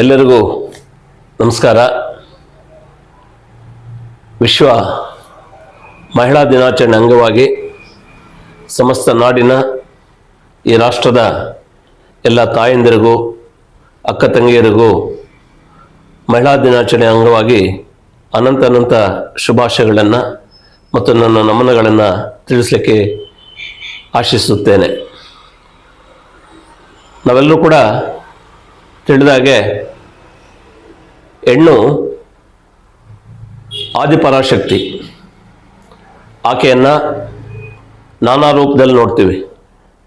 ಎಲ್ಲರಿಗೂ ನಮಸ್ಕಾರ. ವಿಶ್ವ ಮಹಿಳಾ ದಿನಾಚರಣೆ ಅಂಗವಾಗಿ ಸಮಸ್ತ ನಾಡಿನ ಈ ರಾಷ್ಟ್ರದ ಎಲ್ಲ ತಾಯಂದಿರಿಗೂ, ಅಕ್ಕ ತಂಗಿಯರಿಗೂ ಮಹಿಳಾ ದಿನಾಚರಣೆ ಅಂಗವಾಗಿ ಅನಂತ ಅನಂತ ಶುಭಾಶಯಗಳನ್ನು ಮತ್ತು ನನ್ನ ನಮನಗಳನ್ನು ತಿಳಿಸಲಿಕ್ಕೆ ಆಶಿಸುತ್ತೇನೆ. ನಾವೆಲ್ಲರೂ ಕೂಡ ತಿಳಿದಾಗೆ ಹೆಣ್ಣು ಆದಿಪರಾಶಕ್ತಿ. ಆಕೆಯನ್ನು ನಾನಾ ರೂಪದಲ್ಲಿ ನೋಡ್ತೀವಿ.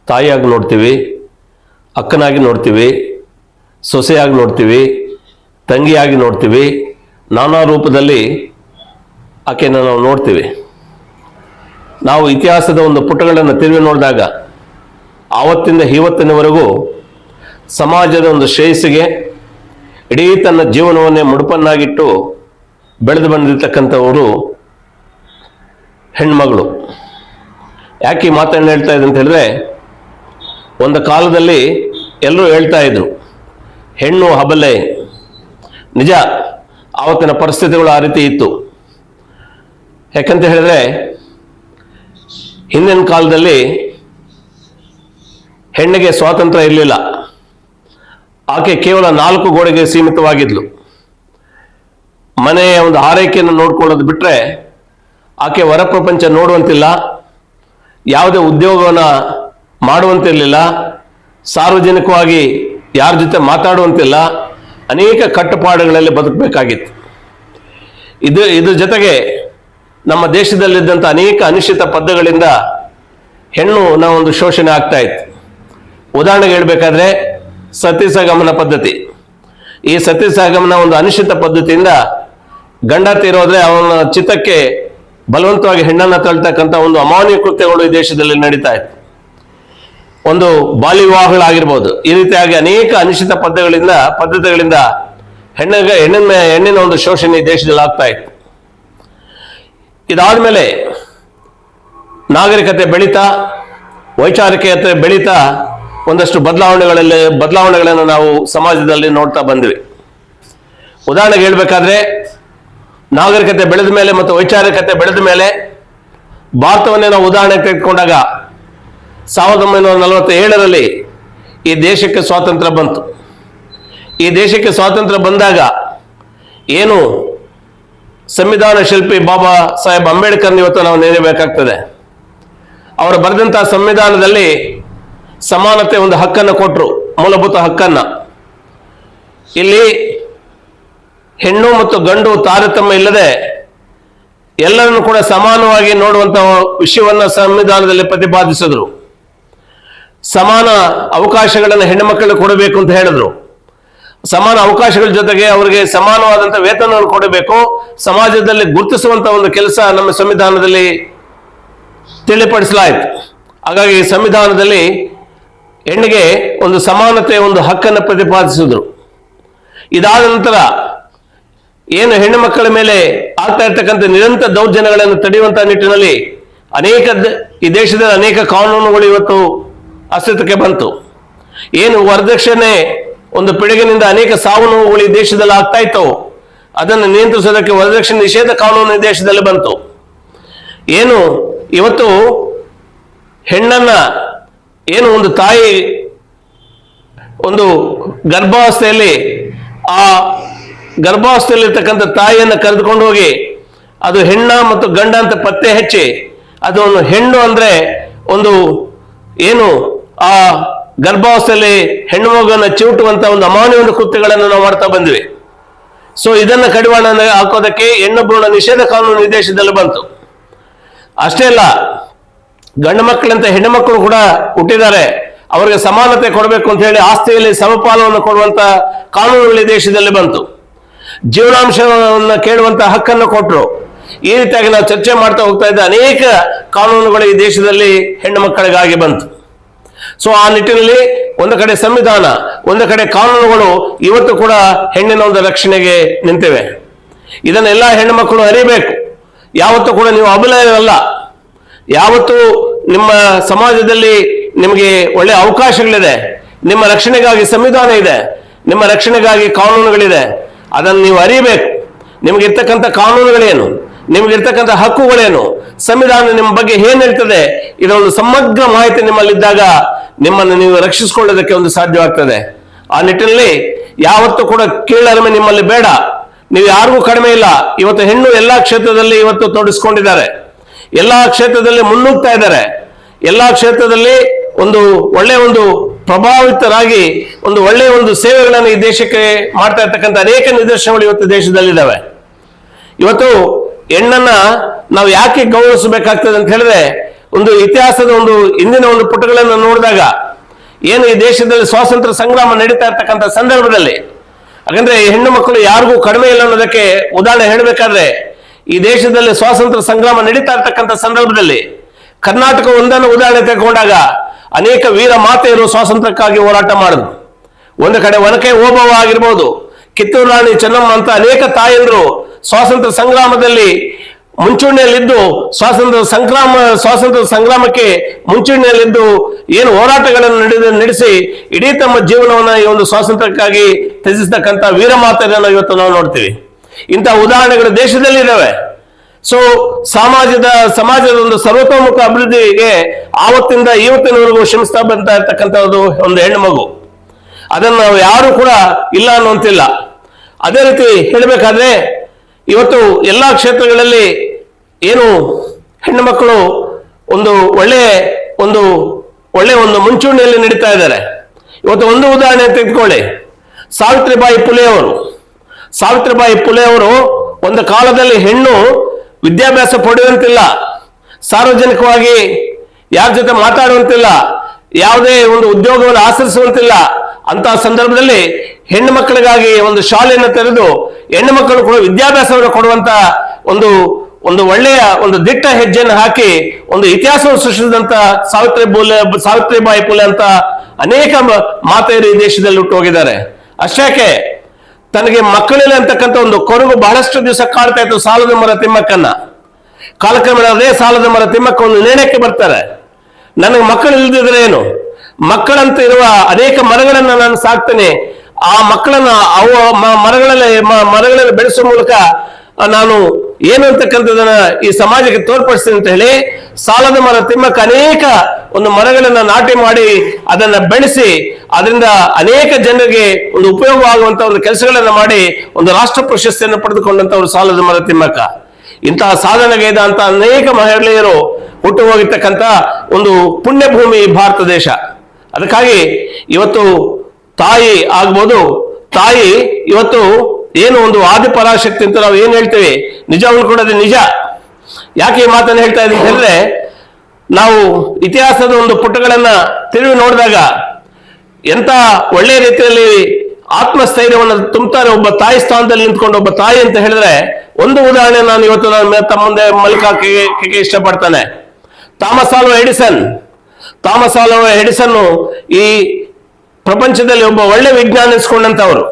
ತಾಯಿಯಾಗಿ ನೋಡ್ತೀವಿ, ಅಕ್ಕನಾಗಿ ನೋಡ್ತೀವಿ, ಸೊಸೆಯಾಗಿ ನೋಡ್ತೀವಿ, ತಂಗಿಯಾಗಿ ನೋಡ್ತೀವಿ, ನಾನಾ ರೂಪದಲ್ಲಿ ಆಕೆಯನ್ನು ನಾವು ನೋಡ್ತೀವಿ. ನಾವು ಇತಿಹಾಸದ ಒಂದು ಪುಟಗಳನ್ನು ತಿರುವಿ ನೋಡಿದಾಗ, ಆವತ್ತಿಂದ ಇವತ್ತಿನವರೆಗೂ ಸಮಾಜದ ಒಂದು ಶ್ರೇಯಸ್ಸಿಗೆ ಇಡೀ ತನ್ನ ಜೀವನವನ್ನೇ ಮುಡುಪನ್ನಾಗಿಟ್ಟು ಬೆಳೆದು ಬಂದಿರತಕ್ಕಂಥವರು ಹೆಣ್ಮಗಳು. ಯಾಕೆ ಈ ಮಾತನ್ನು ಹೇಳ್ತಾ ಇದ್ದಂತ ಹೇಳಿದ್ರೆ, ಒಂದು ಕಾಲದಲ್ಲಿ ಎಲ್ಲರೂ ಹೇಳ್ತಾ ಇದ್ರು, ಹೆಣ್ಣು ಹಬಲೆ. ನಿಜ, ಆವತ್ತಿನ ಪರಿಸ್ಥಿತಿಗಳು ಆ ರೀತಿ ಇತ್ತು. ಯಾಕಂತ ಹೇಳಿದ್ರೆ, ಹಿಂದಿನ ಕಾಲದಲ್ಲಿ ಹೆಣ್ಣಿಗೆ ಸ್ವಾತಂತ್ರ್ಯ ಇರಲಿಲ್ಲ. ಆಕೆ ಕೇವಲ ನಾಲ್ಕು ಗೋಡೆಗೆ ಸೀಮಿತವಾಗಿದ್ಲು. ಮನೆಯ ಒಂದು ಆರೈಕೆಯನ್ನು ನೋಡ್ಕೊಳ್ಳೋದು ಬಿಟ್ಟರೆ ಆಕೆ ಹೊರಪ್ರಪಂಚ ನೋಡುವಂತಿಲ್ಲ, ಯಾವುದೇ ಉದ್ಯೋಗವನ್ನು ಮಾಡುವಂತಿರಲಿಲ್ಲ, ಸಾರ್ವಜನಿಕವಾಗಿ ಯಾರ ಜೊತೆ ಮಾತಾಡುವಂತಿಲ್ಲ, ಅನೇಕ ಕಟ್ಟುಪಾಡುಗಳಲ್ಲಿ ಬದುಕಬೇಕಾಗಿತ್ತು. ಇದು ಇದ್ರ ಜೊತೆಗೆ ನಮ್ಮ ದೇಶದಲ್ಲಿದ್ದಂಥ ಅನೇಕ ಅನಿಶ್ಚಿತ ಪದಗಳಿಂದ ಹೆಣ್ಣು ನಾವು ಒಂದು ಶೋಷಣೆ ಆಗ್ತಾ ಇತ್ತು. ಉದಾಹರಣೆಗೆ ಹೇಳ್ಬೇಕಾದ್ರೆ ಸತಿ ಸಹಗಮನ ಪದ್ಧತಿ. ಈ ಸತಿ ಸಹಗಮನ ಒಂದು ಅನಿಶ್ಚಿತ ಪದ್ಧತಿಯಿಂದ ಗಂಡ ತೀರೋದ್ರೆ ಅವನ ಚಿತ್ತಕ್ಕೆ ಬಲವಂತವಾಗಿ ಹೆಣ್ಣನ್ನು ತಳ್ತಕ್ಕಂಥ ಒಂದು ಅಮಾನ್ಯ ಕೃತ್ಯಗಳು ಈ ದೇಶದಲ್ಲಿ ನಡೀತಾ ಇತ್ತು. ಒಂದು ಬಾಲ್ಯ ವಿವಾಹಗಳಾಗಿರ್ಬೋದು ಈ ರೀತಿಯಾಗಿ ಅನೇಕ ಅನಿಶ್ಚಿತ ಪದ್ಧಗಳಿಂದ ಪದ್ಧತಿಗಳಿಂದ ಹೆಣ್ಣಿಗೆ ಹೆಣ್ಣಿನ ಹೆಣ್ಣಿನ ಒಂದು ಶೋಷಣೆ ಈ ದೇಶದಲ್ಲಿ ಆಗ್ತಾ ಇತ್ತು. ಇದಾದ್ಮೇಲೆ ನಾಗರಿಕತೆ ಬೆಳೀತಾ, ವೈಚಾರಿಕತೆ ಬೆಳೀತಾ ಒಂದಷ್ಟು ಬದಲಾವಣೆಗಳಲ್ಲಿ, ಬದಲಾವಣೆಗಳನ್ನು ನಾವು ಸಮಾಜದಲ್ಲಿ ನೋಡ್ತಾ ಬಂದ್ವಿ. ಉದಾಹರಣೆಗೆ ಹೇಳಬೇಕಾದ್ರೆ, ನಾಗರಿಕತೆ ಬೆಳೆದ ಮೇಲೆ ಮತ್ತು ವೈಚಾರಿಕತೆ ಬೆಳೆದ ಮೇಲೆ ಭಾರತವನ್ನೇ ನಾವು ಉದಾಹರಣೆ ತೆಗೆದುಕೊಂಡಾಗ, ಸಾವಿರದ ಒಂಬೈನೂರ ನಲವತ್ತೇಳರಲ್ಲಿ ಈ ದೇಶಕ್ಕೆ ಸ್ವಾತಂತ್ರ್ಯ ಬಂತು. ಈ ದೇಶಕ್ಕೆ ಸ್ವಾತಂತ್ರ್ಯ ಬಂದಾಗ ಏನು ಸಂವಿಧಾನ ಶಿಲ್ಪಿ ಬಾಬಾ ಸಾಹೇಬ್ ಅಂಬೇಡ್ಕರ್ ಇವತ್ತು ನಾವು ನೆನೆಯಬೇಕಾಗ್ತದೆ ಅವರು ಬರೆದಂತಹ ಸಂವಿಧಾನದಲ್ಲಿ ಸಮಾನತೆ ಒಂದು ಹಕ್ಕನ್ನು ಕೊಟ್ಟರು ಮೂಲಭೂತ ಹಕ್ಕನ್ನು. ಇಲ್ಲಿ ಹೆಣ್ಣು ಮತ್ತು ಗಂಡು ತಾರತಮ್ಯ ಇಲ್ಲದೆ ಎಲ್ಲರನ್ನು ಕೂಡ ಸಮಾನವಾಗಿ ನೋಡುವಂತಹ ವಿಷಯವನ್ನ ಸಂವಿಧಾನದಲ್ಲಿ ಪ್ರತಿಪಾದಿಸಿದ್ರು. ಸಮಾನ ಅವಕಾಶಗಳನ್ನು ಹೆಣ್ಣು ಮಕ್ಕಳಿಗೆ ಕೊಡಬೇಕು ಅಂತ ಹೇಳಿದ್ರು. ಸಮಾನ ಅವಕಾಶಗಳ ಜೊತೆಗೆ ಅವರಿಗೆ ಸಮಾನವಾದಂಥ ವೇತನವನ್ನು ಕೊಡಬೇಕು. ಸಮಾಜದಲ್ಲಿ ಗುರುತಿಸುವಂತ ಒಂದು ಕೆಲಸ ನಮ್ಮ ಸಂವಿಧಾನದಲ್ಲಿ ತಿಳಿಪಡಿಸಲಾಯಿತು. ಹಾಗಾಗಿ ಸಂವಿಧಾನದಲ್ಲಿ ಹೆಣ್ಣಿಗೆ ಒಂದು ಸಮಾನತೆ, ಒಂದು ಹಕ್ಕನ್ನು ಪ್ರತಿಪಾದಿಸಿದ್ರು. ಇದಾದ ನಂತರ ಏನು ಹೆಣ್ಣು ಮಕ್ಕಳ ಮೇಲೆ ಆಗ್ತಾ ಇರ್ತಕ್ಕಂಥ ನಿರಂತರ ದೌರ್ಜನ್ಯಗಳನ್ನು ತಡೆಯುವಂತಹ ನಿಟ್ಟಿನಲ್ಲಿ ಅನೇಕ ಈ ದೇಶದಲ್ಲಿ ಅನೇಕ ಕಾನೂನುಗಳು ಇವತ್ತು ಅಸ್ತಿತ್ವಕ್ಕೆ ಬಂತು. ಏನು ವರದಕ್ಷಿಣೆ ಒಂದು ಪಿಡುಗಿನಿಂದ ಅನೇಕ ಸಾವು ನೋವುಗಳು ಈ ದೇಶದಲ್ಲಿ ಆಗ್ತಾ ಇತ್ತು ಅದನ್ನು ನಿಯಂತ್ರಿಸೋದಕ್ಕೆ ವರದಕ್ಷಿಣೆ ನಿಷೇಧ ಕಾನೂನು ದೇಶದಲ್ಲಿ ಬಂತು. ಏನು ಇವತ್ತು ಹೆಣ್ಣನ್ನ ಏನು ಒಂದು ತಾಯಿ ಒಂದು ಗರ್ಭಾವಸ್ಥೆಯಲ್ಲಿ ಆ ಗರ್ಭಾವಸ್ಥೆಯಲ್ಲಿರ್ತಕ್ಕಂಥ ತಾಯಿಯನ್ನು ಕರೆದುಕೊಂಡು ಹೋಗಿ ಅದು ಹೆಣ್ಣ ಮತ್ತು ಗಂಡ ಅಂತ ಪತ್ತೆ ಹಚ್ಚಿ ಅದು ಒಂದು ಹೆಣ್ಣು ಅಂದರೆ ಒಂದು ಏನು ಆ ಗರ್ಭಾವಸ್ಥೆಯಲ್ಲಿ ಹೆಣ್ಣು ಮಗುವನ್ನು ಚಿವುಟುವಂಥ ಒಂದು ಅಮಾನ್ಯ ಕೃತ್ಯಗಳನ್ನು ನಾವು ಮಾಡ್ತಾ ಬಂದ್ವಿ. ಸೊ ಇದನ್ನು ಕಡಿವಾಣ ಹಾಕೋದಕ್ಕೆ ಹೆಣ್ಣು ಭ್ರೂಣ ನಿಷೇಧ ಕಾನೂನು ನಿರ್ದೇಶದಲ್ಲಿ ಬಂತು. ಅಷ್ಟೇ ಅಲ್ಲ ಗಂಡು ಮಕ್ಕಳಂತ ಹೆಣ್ಣು ಮಕ್ಕಳು ಕೂಡ ಹುಟ್ಟಿದ್ದಾರೆ. ಅವರಿಗೆ ಸಮಾನತೆ ಕೊಡಬೇಕು ಅಂತ ಹೇಳಿ ಆಸ್ತಿಯಲ್ಲಿ ಸಮಪಾಲವನ್ನು ಕೊಡುವಂತ ಕಾನೂನುಗಳು ದೇಶದಲ್ಲಿ ಬಂತು. ಜೀವನಾಂಶವನ್ನು ಕೇಳುವಂತ ಹಕ್ಕನ್ನು ಕೊಟ್ಟರು ಈ ರೀತಿಯಾಗಿ ನಾವು ಚರ್ಚೆ ಮಾಡ್ತಾ ಹೋಗ್ತಾ ಇದ್ದ ಅನೇಕ ಕಾನೂನುಗಳು ಈ ದೇಶದಲ್ಲಿ ಹೆಣ್ಣು ಮಕ್ಕಳಿಗಾಗಿ ಬಂತು. ಸೊ ಆ ನಿಟ್ಟಿನಲ್ಲಿ ಒಂದು ಕಡೆ ಸಂವಿಧಾನ, ಒಂದು ಕಡೆ ಕಾನೂನುಗಳು ಇವತ್ತು ಕೂಡ ಹೆಣ್ಣಿನ ಒಂದು ರಕ್ಷಣೆಗೆ ನಿಂತಿವೆ. ಇದನ್ನೆಲ್ಲ ಹೆಣ್ಣು ಮಕ್ಕಳು ಅರಿಬೇಕು. ಯಾವತ್ತೂ ಕೂಡ ನೀವು ಅಬಲೆಯಲ್ಲ ಯಾವತ್ತು ನಿಮ್ಮ ಸಮಾಜದಲ್ಲಿ ನಿಮಗೆ ಒಳ್ಳೆ ಅವಕಾಶಗಳಿದೆ. ನಿಮ್ಮ ರಕ್ಷಣೆಗಾಗಿ ಸಂವಿಧಾನ ಇದೆ. ನಿಮ್ಮ ರಕ್ಷಣೆಗಾಗಿ ಕಾನೂನುಗಳಿದೆ. ಅದನ್ನು ನೀವು ಅರಿಬೇಕು. ನಿಮಗಿರ್ತಕ್ಕಂಥ ಕಾನೂನುಗಳೇನು? ನಿಮಗಿರ್ತಕ್ಕಂಥ ಹಕ್ಕುಗಳೇನು? ಸಂವಿಧಾನ ನಿಮ್ಮ ಬಗ್ಗೆ ಏನ್ ಹೇಳ್ತದೆ? ಇದೊಂದು ಸಮಗ್ರ ಮಾಹಿತಿ ನಿಮ್ಮಲ್ಲಿದ್ದಾಗ ನಿಮ್ಮನ್ನು ನೀವು ರಕ್ಷಿಸಿಕೊಳ್ಳೋದಕ್ಕೆ ಒಂದು ಸಾಧ್ಯವಾಗ್ತದೆ. ಆ ನಿಟ್ಟಿನಲ್ಲಿ ಯಾವತ್ತೂ ಕೂಡ ಕೀಳರಿಮೆ ನಿಮ್ಮಲ್ಲಿ ಬೇಡ. ನೀವು ಯಾರಿಗೂ ಕಡಿಮೆ ಇಲ್ಲ. ಇವತ್ತು ಹೆಣ್ಣು ಎಲ್ಲಾ ಕ್ಷೇತ್ರದಲ್ಲಿ ಇವತ್ತು ತೊಡಗಿಸ್ಕೊಂಡಿದ್ದಾರೆ. ಎಲ್ಲಾ ಕ್ಷೇತ್ರದಲ್ಲಿ ಮುನ್ನುಗ್ತಾ ಇದ್ದಾರೆ. ಎಲ್ಲಾ ಕ್ಷೇತ್ರದಲ್ಲಿ ಒಂದು ಒಳ್ಳೆ ಒಂದು ಪ್ರಭಾವಿತರಾಗಿ ಒಂದು ಒಳ್ಳೆಯ ಒಂದು ಸೇವೆಗಳನ್ನು ಈ ದೇಶಕ್ಕೆ ಮಾಡ್ತಾ ಇರ್ತಕ್ಕಂಥ ಅನೇಕ ನಿದರ್ಶನಗಳು ಇವತ್ತು ದೇಶದಲ್ಲಿದ್ದಾವೆ. ಇವತ್ತು ಹೆಣ್ಣನ್ನ ನಾವು ಯಾಕೆ ಗೌರವಿಸಬೇಕಾಗ್ತದೆ ಅಂತ ಹೇಳಿದ್ರೆ, ಒಂದು ಇತಿಹಾಸದ ಒಂದು ಹಿಂದಿನ ಒಂದು ಪುಟಗಳನ್ನು ನೋಡಿದಾಗ ಏನು ಈ ದೇಶದಲ್ಲಿ ಸ್ವಾತಂತ್ರ್ಯ ಸಂಗ್ರಾಮ ನಡೀತಾ ಇರ್ತಕ್ಕಂಥ ಸಂದರ್ಭದಲ್ಲಿ, ಹಾಗಂದ್ರೆ ಹೆಣ್ಣು ಮಕ್ಕಳು ಯಾರಿಗೂ ಕಡಿಮೆ ಇಲ್ಲ ಅನ್ನೋದಕ್ಕೆ ಉದಾಹರಣೆ ಹೇಳಬೇಕಾದ್ರೆ ಈ ದೇಶದಲ್ಲಿ ಸ್ವಾತಂತ್ರ್ಯ ಸಂಗ್ರಾಮ ನಡೀತಾ ಇರ್ತಕ್ಕಂಥ ಸಂದರ್ಭದಲ್ಲಿ ಕರ್ನಾಟಕ ಒಂದನ್ನು ಉದಾಹರಣೆ ತೆಗೆದುಕೊಂಡಾಗ ಅನೇಕ ವೀರ ಮಾತೆಯರು ಸ್ವಾತಂತ್ರ್ಯಕ್ಕಾಗಿ ಹೋರಾಟ ಮಾಡಿದ್ರು. ಒಂದು ಕಡೆ ಒನಕೆ ಓಬವ್ವ ಆಗಿರ್ಬೋದು, ಕಿತ್ತೂರು ರಾಣಿ ಚೆನ್ನಮ್ಮ ಅಂತ ಅನೇಕ ತಾಯಂದರು ಸ್ವಾತಂತ್ರ್ಯ ಸಂಗ್ರಾಮದಲ್ಲಿ ಮುಂಚೂಣಿಯಲ್ಲಿದ್ದು ಸ್ವಾತಂತ್ರ್ಯ ಸಂಗ್ರಾಮ, ಸ್ವಾತಂತ್ರ್ಯ ಸಂಗ್ರಾಮಕ್ಕೆ ಮುಂಚೂಣಿಯಲ್ಲಿದ್ದು ಏನು ಹೋರಾಟಗಳನ್ನು ನಡೆದ, ನಡೆಸಿ ಇಡೀ ತಮ್ಮ ಜೀವನವನ್ನು ಈ ಒಂದು ಸ್ವಾತಂತ್ರ್ಯಕ್ಕಾಗಿ ತ್ಯಜಿಸ್ತಕ್ಕಂಥ ವೀರಮಾತೆಯನ್ನು ಇವತ್ತು ನಾವು ನೋಡ್ತೀವಿ. ಇಂಥ ಉದಾಹರಣೆಗಳು ದೇಶದಲ್ಲಿ ಇದಾವೆ ಸೊ ಸಮಾಜದ ಸಮಾಜದ ಒಂದು ಸರ್ವತೋಮುಖ ಅಭಿವೃದ್ಧಿಗೆ ಆವತ್ತಿಂದ ಇವತ್ತಿನವರೆಗೂ ಶ್ರಮಿಸ್ತಾ ಬಂತಾ ಇರ್ತಕ್ಕಂಥದ್ದು ಒಂದು ಹೆಣ್ಣು ಮಗು. ಅದನ್ನು ನಾವು ಯಾರು ಕೂಡ ಇಲ್ಲ ಅನ್ನುವಂತಿಲ್ಲ. ಅದೇ ರೀತಿ ಹೇಳಬೇಕಾದ್ರೆ, ಇವತ್ತು ಎಲ್ಲಾ ಕ್ಷೇತ್ರಗಳಲ್ಲಿ ಏನು ಹೆಣ್ಣು ಮಕ್ಕಳು ಒಂದು ಒಳ್ಳೆ ಒಂದು ಒಳ್ಳೆ ಒಂದು ಮುಂಚೂಣಿಯಲ್ಲಿ ನಡೀತಾ ಇದ್ದಾರೆ. ಇವತ್ತು ಒಂದು ಉದಾಹರಣೆ ತೆಗೆದುಕೊಳ್ಳಿ. ಸಾವಿತ್ರಿಬಾಯಿ ಪುಲೆ ಅವರು ಸಾವಿತ್ರಿಬಾಯಿ ಪುಲೆ ಅವರು ಒಂದು ಕಾಲದಲ್ಲಿ ಹೆಣ್ಣು ವಿದ್ಯಾಭ್ಯಾಸ ಪಡೆಯುವಂತಿಲ್ಲ, ಸಾರ್ವಜನಿಕವಾಗಿ ಯಾರ ಜೊತೆ ಮಾತಾಡುವಂತಿಲ್ಲ, ಯಾವುದೇ ಒಂದು ಉದ್ಯೋಗವನ್ನು ಆಚರಿಸುವಂತಿಲ್ಲ. ಅಂತಹ ಸಂದರ್ಭದಲ್ಲಿ ಹೆಣ್ಣು ಮಕ್ಕಳಿಗಾಗಿ ಒಂದು ಶಾಲೆಯನ್ನು ತೆರೆದು ಹೆಣ್ಣು ಮಕ್ಕಳು ಕೂಡ ವಿದ್ಯಾಭ್ಯಾಸವನ್ನು ಕೊಡುವಂತ ಒಂದು ಒಂದು ಒಳ್ಳೆಯ ಒಂದು ದಿಟ್ಟ ಹೆಜ್ಜೆಯನ್ನು ಹಾಕಿ ಒಂದು ಇತಿಹಾಸವನ್ನು ಸೃಷ್ಟಿಸಿದಂತ ಸಾವಿತ್ರಿ ಬುಲೆ ಸಾವಿತ್ರಿಬಾಯಿ ಪುಲೆ ಅಂತ ಅನೇಕ ಮಾತೆಯರು ಈ ದೇಶದಲ್ಲಿ ಹುಟ್ಟು ಹೋಗಿದ್ದಾರೆ. ಅಷ್ಟೇಕೆ ತನಗೆ ಮಕ್ಕಳಿಲ್ಲ ಅಂತಕ್ಕಂಥ ಒಂದು ಕೊರಗು ಬಹಳಷ್ಟು ದಿವಸ ಕಾಡ್ತಾ ಇತ್ತು ಸಾಲದ ಮರ ತಿಮ್ಮಕ್ಕನ್ನ. ಕಾಲಕ್ರಮೇಣ ಅದೇ ಸಾಲದ ಮರ ತಿಮ್ಮಕ್ಕ ಒಂದು ನಿರ್ಣಯಕ್ಕೆ ಬರ್ತಾರೆ. ನನಗೆ ಮಕ್ಕಳು ಇಲ್ದಿದ್ರೆ ಏನು? ಮಕ್ಕಳಂತ ಇರುವ ಅನೇಕ ಮರಗಳನ್ನ ನಾನು ಸಾಕ್ತೇನೆ. ಆ ಮಕ್ಕಳನ್ನ ಅವು ಮರಗಳಲ್ಲಿ ಮರಗಳಲ್ಲಿ ಬೆಳೆಸುವ ಮೂಲಕ ನಾನು ಏನು ಅಂತಕ್ಕಂಥದನ್ನ ಈ ಸಮಾಜಕ್ಕೆ ತೋರ್ಪಡಿಸ್ತೀನಿ ಅಂತ ಹೇಳಿ ಸಾಲದ ಮರ ತಿಮ್ಮಕ್ಕ ಅನೇಕ ಒಂದು ಮರಗಳನ್ನ ನಾಟಿ ಮಾಡಿ ಅದನ್ನ ಬೆಳೆಸಿ, ಅದರಿಂದ ಅನೇಕ ಜನರಿಗೆ ಒಂದು ಉಪಯೋಗವಾಗುವಂತ ಒಂದು ಕೆಲಸಗಳನ್ನ ಮಾಡಿ ಒಂದು ರಾಷ್ಟ್ರ ಪ್ರಶಸ್ತಿಯನ್ನು ಪಡೆದುಕೊಂಡಂತವರು ಸಾಲದ ಮರ ತಿಮ್ಮಕ್ಕ. ಇಂತಹ ಸಾಧನೆಗೈದ ಅಂತ ಅನೇಕ ಮಹಿಳೆಯರು ಹುಟ್ಟು ಹೋಗಿರ್ತಕ್ಕಂಥ ಒಂದು ಪುಣ್ಯ ಭೂಮಿ ಭಾರತ ದೇಶ. ಅದಕ್ಕಾಗಿ ಇವತ್ತು ತಾಯಿ ಆಗ್ಬೋದು, ತಾಯಿ ಇವತ್ತು ಏನು ಒಂದು ಆದಿಪರಾಶಕ್ತಿ ಅಂತ ನಾವು ಏನು ಹೇಳ್ತೇವೆ? ನಿಜವೂ ಕೂಡ ನಿಜ. ಯಾಕೆ ಈ ಮಾತನ್ನು ಹೇಳ್ತಾ ಇದ್ದೀನಿ ಅಂದ್ರೆ ನಾವು ಇತಿಹಾಸದ ಒಂದು ಪುಟಗಳನ್ನ ತಿರುವಿ ನೋಡಿದಾಗ ಎಂತ ಒಳ್ಳೆ ರೀತಿಯಲ್ಲಿ ಆತ್ಮಸ್ಥೈರ್ಯವನ್ನು ತುಂಬುತ್ತಾರೆ ಒಬ್ಬ ತಾಯಿ ಸ್ಥಾನದಲ್ಲಿ ನಿಂತ್ಕೊಂಡು ಒಬ್ಬ ತಾಯಿ ಅಂತ ಹೇಳಿದ್ರೆ, ಒಂದು ಉದಾಹರಣೆ ನಾನು ಇವತ್ತು ನನ್ನ ತಮ್ಮ ಮುಂದೆ ಮಲ್ಕಾಕೆ ಇಷ್ಟಪಡ್ತಾನೆ. ಆಲ್ವಾ ಎಡಿಸನ್. ಥಾಮಸ್ ಆಲ್ವ ಎಡಿಸನ್ ಈ ಪ್ರಪಂಚದಲ್ಲಿ ಒಬ್ಬ ಒಳ್ಳೆ ವಿಜ್ಞಾನ ಎನಿಸ್ಕೊಂಡಂತವರು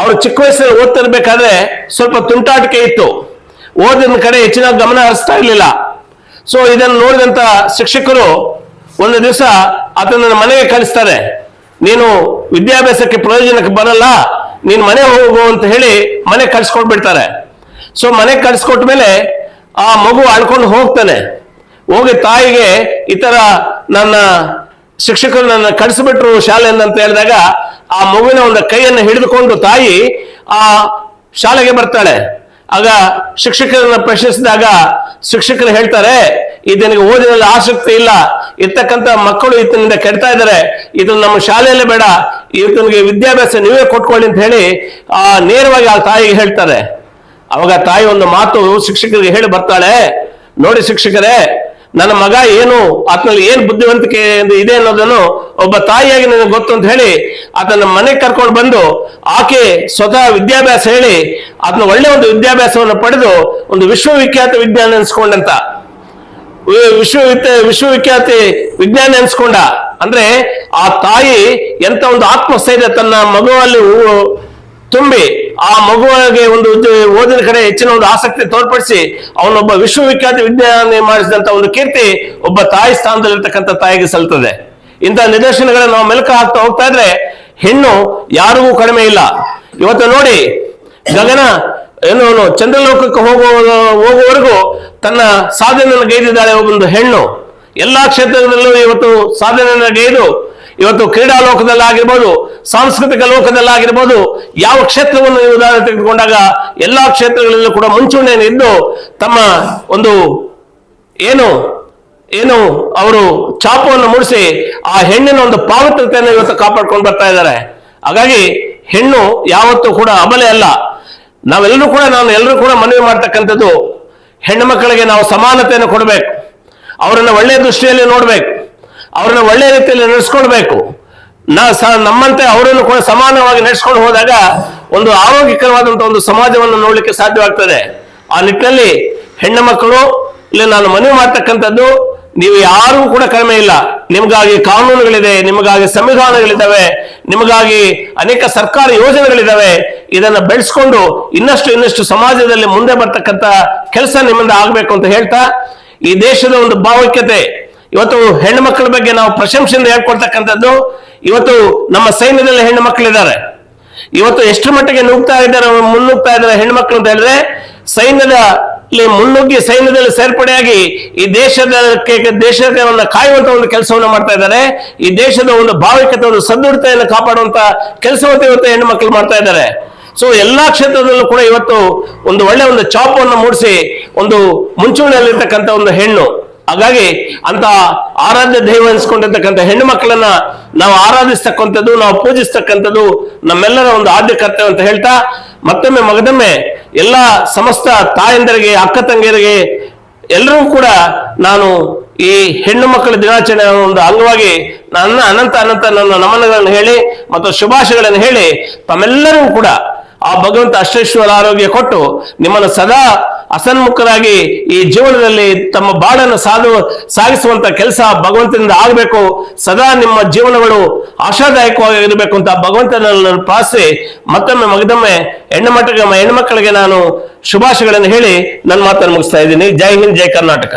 ಅವರು ಚಿಕ್ಕ ವಯಸ್ಸಲ್ಲಿ ಓದ್ತಿರ್ಬೇಕಾದ್ರೆ ಸ್ವಲ್ಪ ತುಂಟಾಟಿಕೆ ಇತ್ತು. ಓದಿನ ಕಡೆ ಹೆಚ್ಚಿನ ಗಮನ ಹರಿಸ್ತಾ ಇರಲಿಲ್ಲ. ಸೊ ಇದನ್ನು ನೋಡಿದಂತ ಶಿಕ್ಷಕರು ಒಂದು ದಿವಸ ಅದನ್ನ ಮನೆಗೆ ಕಳಿಸ್ತಾರೆ. ನೀನು ವಿದ್ಯಾಭ್ಯಾಸಕ್ಕೆ ಪ್ರಯೋಜನಕ್ಕೆ ಬರಲ್ಲ, ನೀನು ಮನೆ ಹೋಗು ಅಂತ ಹೇಳಿ ಮನೆ ಕಳ್ಸ್ಕೊಟ್ಬಿಡ್ತಾರೆ. ಸೊ ಮನೆ ಕಳ್ಸಿಕೊಟ್ಟ ಮೇಲೆ ಆ ಮಗು ಅಳ್ಕೊಂಡು ಹೋಗ್ತಾನೆ. ಹೋಗಿ ತಾಯಿಗೆ ಈ ತರ ನನ್ನ ಶಿಕ್ಷಕರು ನನ್ನ ಕಳಿಸಿಬಿಟ್ರು ಶಾಲೆಯಿಂದ ಅಂತ ಹೇಳಿದಾಗ ಆ ಮಗುವಿನ ಒಂದು ಕೈಯನ್ನು ಹಿಡಿದುಕೊಂಡು ತಾಯಿ ಆ ಶಾಲೆಗೆ ಬರ್ತಾಳೆ. ಆಗ ಶಿಕ್ಷಕರನ್ನ ಪ್ರಶ್ನಿಸಿದಾಗ ಶಿಕ್ಷಕರು ಹೇಳ್ತಾರೆ ಇದನಿಗೆ ಓದಿನಲ್ಲಿ ಆಸಕ್ತಿ ಇಲ್ಲ. ಇರ್ತಕ್ಕಂಥ ಮಕ್ಕಳು ಈತನಿಂದ ಕೆಡ್ತಾ ಇದ್ದಾರೆ. ಇದು ನಮ್ಮ ಶಾಲೆಯಲ್ಲೇ ಬೇಡ. ಈತನಿಗೆ ವಿದ್ಯಾಭ್ಯಾಸ ನೀವೇ ಕೊಟ್ಕೊಳ್ಳಿ ಅಂತ ಹೇಳಿ ಆ ನೇರವಾಗಿ ಆ ತಾಯಿಗೆ ಹೇಳ್ತಾರೆ. ಅವಾಗ ತಾಯಿ ಒಂದು ಮಾತು ಶಿಕ್ಷಕರಿಗೆ ಹೇಳಿ ಬರ್ತಾಳೆ, ನೋಡಿ ಶಿಕ್ಷಕರೇ ನನ್ನ ಮಗ ಏನು, ಆತನಲ್ಲಿ ಏನ್ ಬುದ್ಧಿವಂತಿಕೆ ಇದೆ ಅನ್ನೋದನ್ನು ಒಬ್ಬ ತಾಯಿಯಾಗಿ ನನಗೆ ಗೊತ್ತು ಅಂತ ಹೇಳಿ ಆತನ ಮನೆಗೆ ಕರ್ಕೊಂಡು ಬಂದು ಆಕೆ ಸ್ವತಃ ವಿದ್ಯಾಭ್ಯಾಸ ಹೇಳಿ ಆತನ ಒಳ್ಳೆ ಒಂದು ವಿದ್ಯಾಭ್ಯಾಸವನ್ನು ಪಡೆದು ಒಂದು ವಿಶ್ವವಿಖ್ಯಾತ ವಿಜ್ಞಾನ ಅನ್ಸ್ಕೊಂಡಂತ ವಿಶ್ವ ವಿಶ್ವವಿಖ್ಯಾತಿ ವಿಜ್ಞಾನಿ ಅನ್ಸ್ಕೊಂಡ ಅಂದ್ರೆ ಆ ತಾಯಿ ಎಂತ ಒಂದು ಆತ್ಮಸ್ಥೈರ್ಯ ತನ್ನ ಮಗುವಲ್ಲಿ ತುಂಬಿ ಆ ಮಗುವಿಗೆ ಒಂದು ಓದಿನ ಕಡೆ ಹೆಚ್ಚಿನ ಒಂದು ಆಸಕ್ತಿ ತೋರ್ಪಡಿಸಿ ಅವನೊಬ್ಬ ವಿಶ್ವವಿಖ್ಯಾತ ವಿಜ್ಞಾನಿ ಮಾಡಿಸಿದಂತ ಒಂದು ಕೀರ್ತಿ ಒಬ್ಬ ತಾಯಿ ಸ್ಥಾನದಲ್ಲಿರ್ತಕ್ಕಂಥ ತಾಯಿಗೆ ಸಲ್ತದೆ ಇಂಥ ನಿದರ್ಶನಗಳನ್ನ ನಾವು ಮೆಲುಕ ಹಾಕ್ತಾ ಹೋಗ್ತಾ ಇದ್ರೆ ಹೆಣ್ಣು ಯಾರಿಗೂ ಕಡಿಮೆ ಇಲ್ಲ. ಇವತ್ತು ನೋಡಿ, ಗಗನ ಏನು ಏನು ಚಂದ್ರಲೋಕಕ್ಕೆ ಹೋಗುವ, ಹೋಗುವವರೆಗೂ ತನ್ನ ಸಾಧನೆಯನ್ನು ಗೈದಿದ್ದಾಳೆ ಒಂದು ಹೆಣ್ಣು. ಎಲ್ಲಾ ಕ್ಷೇತ್ರದಲ್ಲೂ ಇವತ್ತು ಸಾಧನೆಯನ್ನು ಗೈದು ಇವತ್ತು ಕ್ರೀಡಾ ಲೋಕದಲ್ಲಾಗಿರ್ಬೋದು, ಸಾಂಸ್ಕೃತಿಕ ಲೋಕದಲ್ಲಾಗಿರ್ಬೋದು, ಯಾವ ಕ್ಷೇತ್ರವನ್ನು ಉದಾಹರಣೆ ತೆಗೆದುಕೊಂಡಾಗ ಎಲ್ಲಾ ಕ್ಷೇತ್ರಗಳಲ್ಲೂ ಕೂಡ ಮುಂಚೂಣಿಯನ್ನು ಇದ್ದು ತಮ್ಮ ಒಂದು ಏನು ಏನು ಅವರು ಚಾಪವನ್ನು ಮೂಡಿಸಿ ಆ ಹೆಣ್ಣಿನ ಒಂದು ಪಾವಿತ್ರತೆಯನ್ನು ಇವತ್ತು ಕಾಪಾಡ್ಕೊಂಡು ಬರ್ತಾ ಇದ್ದಾರೆ. ಹಾಗಾಗಿ ಹೆಣ್ಣು ಯಾವತ್ತೂ ಕೂಡ ಅಬಲೆ ಅಲ್ಲ. ನಾವೆಲ್ಲರೂ ಕೂಡ, ನಾನು ಎಲ್ಲರೂ ಕೂಡ ಮನವಿ ಮಾಡ್ತಕ್ಕಂಥದ್ದು, ಹೆಣ್ಣು ಮಕ್ಕಳಿಗೆ ನಾವು ಸಮಾನತೆಯನ್ನು ಕೊಡಬೇಕು. ಅವರನ್ನು ಒಳ್ಳೆಯ ದೃಷ್ಟಿಯಲ್ಲಿ ನೋಡ್ಬೇಕು. ಅವ್ರನ್ನ ಒಳ್ಳೆಯ ರೀತಿಯಲ್ಲಿ ನಡೆಸ್ಕೊಳ್ಬೇಕು. ನಾ ನಮ್ಮಂತೆ ಅವರನ್ನು ಕೂಡ ಸಮಾನವಾಗಿ ನಡೆಸ್ಕೊಂಡು ಹೋದಾಗ ಒಂದು ಆರೋಗ್ಯಕರವಾದಂತಹ ಒಂದು ಸಮಾಜವನ್ನು ನೋಡ್ಲಿಕ್ಕೆ ಸಾಧ್ಯವಾಗ್ತದೆ. ಆ ನಿಟ್ಟಿನಲ್ಲಿ ಹೆಣ್ಣು ಮಕ್ಕಳು, ಇಲ್ಲಿ ನಾನು ಮನವಿ ಮಾಡ್ತಕ್ಕಂಥದ್ದು, ನೀವು ಯಾರೂ ಕೂಡ ಕಡಿಮೆ ಇಲ್ಲ. ನಿಮಗಾಗಿ ಕಾನೂನುಗಳಿದೆ, ನಿಮಗಾಗಿ ಸಂವಿಧಾನಗಳಿದ್ದಾವೆ, ನಿಮಗಾಗಿ ಅನೇಕ ಸರ್ಕಾರ ಯೋಜನೆಗಳಿದ್ದಾವೆ. ಇದನ್ನ ಬೆಳೆಸ್ಕೊಂಡು ಇನ್ನಷ್ಟು ಇನ್ನಷ್ಟು ಸಮಾಜದಲ್ಲಿ ಮುಂದೆ ಬರ್ತಕ್ಕಂಥ ಕೆಲಸ ನಿಮ್ಮಿಂದ ಆಗಬೇಕು ಅಂತ ಹೇಳ್ತಾ, ಈ ದೇಶದ ಒಂದು ಭಾವೈಕ್ಯತೆ ಇವತ್ತು ಹೆಣ್ಣು ಮಕ್ಕಳ ಬಗ್ಗೆ ನಾವು ಪ್ರಶಂಸೆಯಿಂದ ಹೇಳ್ಕೊಡ್ತಕ್ಕಂಥದ್ದು, ಇವತ್ತು ನಮ್ಮ ಸೈನ್ಯದಲ್ಲಿ ಹೆಣ್ಣು ಮಕ್ಕಳಿದ್ದಾರೆ. ಇವತ್ತು ಎಷ್ಟು ಮಟ್ಟಿಗೆ ನುಗ್ತಾ ಇದ್ದಾರೆ, ಮುನ್ನುಗ್ತಾ ಇದ್ದಾರೆ ಹೆಣ್ಮಕ್ಳು ಅಂತ ಹೇಳಿದ್ರೆ ಸೈನ್ಯದ ಮುನ್ನುಗ್ಗಿ ಸೈನ್ಯದಲ್ಲಿ ಸೇರ್ಪಡೆಯಾಗಿ ಈ ದೇಶದ ದೇಶವನ್ನು ಕಾಯುವಂತ ಒಂದು ಕೆಲಸವನ್ನು ಮಾಡ್ತಾ ಇದ್ದಾರೆ. ಈ ದೇಶದ ಒಂದು ಭಾವಿಕತೆ, ಒಂದು ಸದೃಢತೆಯನ್ನು ಕಾಪಾಡುವಂತ ಕೆಲಸವನ್ನು ಇವತ್ತು ಹೆಣ್ಣು ಮಕ್ಕಳು ಮಾಡ್ತಾ ಇದ್ದಾರೆ. ಸೊ ಎಲ್ಲಾ ಕ್ಷೇತ್ರದಲ್ಲೂ ಕೂಡ ಇವತ್ತು ಒಂದು ಒಳ್ಳೆ ಒಂದು ಚಾಪವನ್ನು ಮೂಡಿಸಿ, ಒಂದು ಮುಂಚೂಣಿಯಲ್ಲಿರ್ತಕ್ಕಂಥ ಒಂದು ಹೆಣ್ಣು ಹಾಗಾಗಿ ಅಂತ ಆರಾಧ್ಯ ದೈವ ಅನ್ಸ್ಕೊಂಡಿರ್ತಕ್ಕಂಥ ಹೆಣ್ಣು ಮಕ್ಕಳನ್ನ ನಾವು ಆರಾಧಿಸ್ತಕ್ಕಂಥದ್ದು, ನಾವು ಪೂಜಿಸ್ತಕ್ಕಂಥದ್ದು ನಮ್ಮೆಲ್ಲರ ಒಂದು ಆದ್ಯ ಕರ್ತವ್ಯ ಅಂತ ಹೇಳ್ತಾ ಮತ್ತೊಮ್ಮೆ ಮಗದೊಮ್ಮೆ ಎಲ್ಲ ಸಮಸ್ತ ತಾಯಂದರಿಗೆ, ಅಕ್ಕ ತಂಗಿಯರಿಗೆ ಎಲ್ಲರೂ ಕೂಡ ನಾನು ಈ ಹೆಣ್ಣು ಮಕ್ಕಳ ದಿನಾಚರಣೆ ಒಂದು ಅಂಗವಾಗಿ ನನ್ನ ಅನಂತ ಅನಂತ ನನ್ನ ನಮನಗಳನ್ನು ಹೇಳಿ ಮತ್ತು ಶುಭಾಶಯಗಳನ್ನು ಹೇಳಿ ತಮ್ಮೆಲ್ಲರೂ ಕೂಡ ಆ ಭಗವಂತ ಅಶ್ವೇಶ್ವರ ಆರೋಗ್ಯ ಕೊಟ್ಟು ನಿಮ್ಮನ್ನು ಸದಾ ಅಸನ್ಮುಖರಾಗಿ ಈ ಜೀವನದಲ್ಲಿ ತಮ್ಮ ಬಾಳನ್ನು ಸಾಧು, ಸಾಗಿಸುವಂತ ಕೆಲಸ ಭಗವಂತನಿಂದ ಆಗಬೇಕು. ಸದಾ ನಿಮ್ಮ ಜೀವನಗಳು ಆಶಾದಾಯಕವಾಗಿ ಇರಬೇಕು ಅಂತ ಭಗವಂತನನ್ನು ಪ್ರಾರ್ಥಿಸಿ. ಮತ್ತೊಮ್ಮೆ ಮಗದೊಮ್ಮೆ, ಹೆಣ್ಣು ಮಟ್ಟಕ್ಕೆ, ಹೆಣ್ಣು ಮಕ್ಕಳಿಗೆ ನಾನು ಶುಭಾಶಯಗಳನ್ನು ಹೇಳಿ ನನ್ನ ಮಾತನ್ನು ಮುಗಿಸ್ತಾ ಇದ್ದೀನಿ. ಜೈ ಹಿಂದ್, ಜೈ ಕರ್ನಾಟಕ.